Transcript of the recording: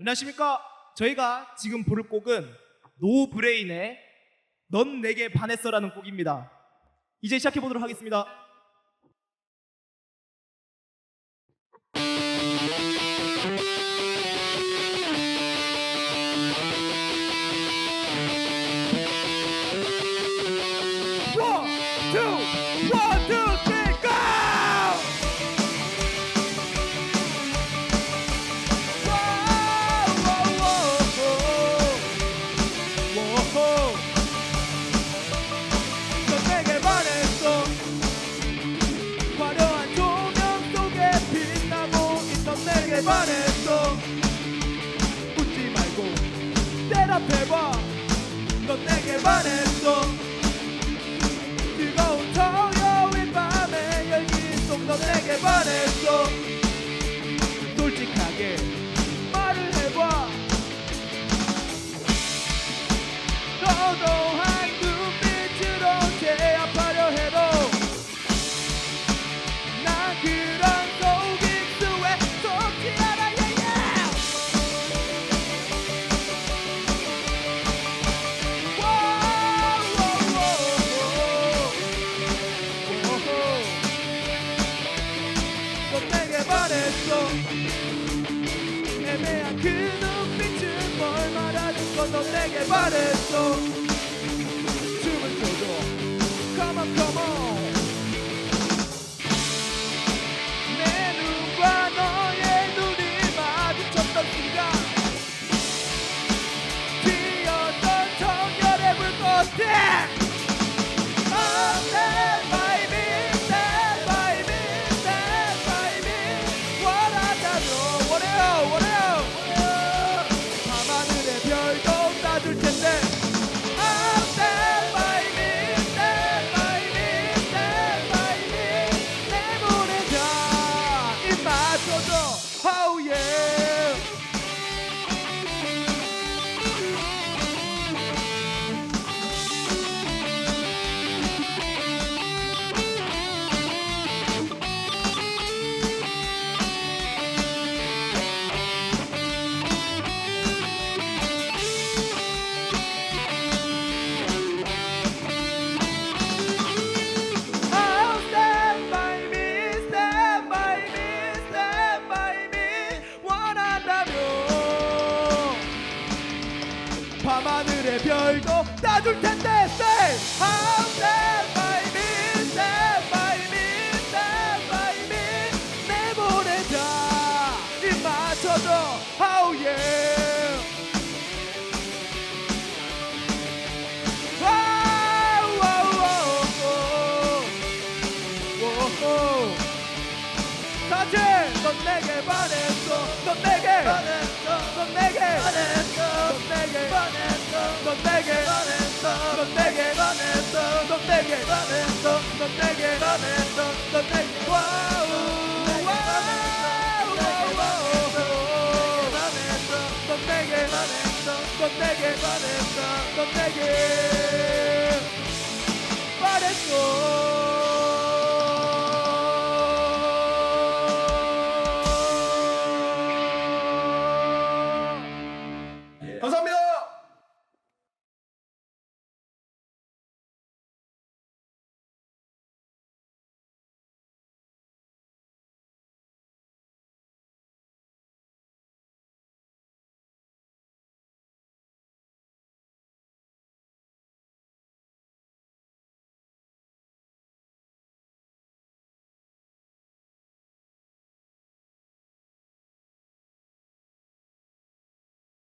안녕하십니까? 저희가 지금 부를 곡은 노브레인의 넌 내게 반했어라는 곡입니다. 이제 시작해 보도록 하겠습니다. One, two. 앞에 봐, 넌 내게 말했어. 뜨거운 토요일 밤에 열기 속넌 내게 말했어. 솔직하게 cuando te llevar esto. 하늘의 별도 나 줄 텐데 say how that by me that by me that by me 내보내자 입 맞춰줘 how yeah 넌 내게 너에게 너에게 너에게 너에게 바랬어 감사합니다.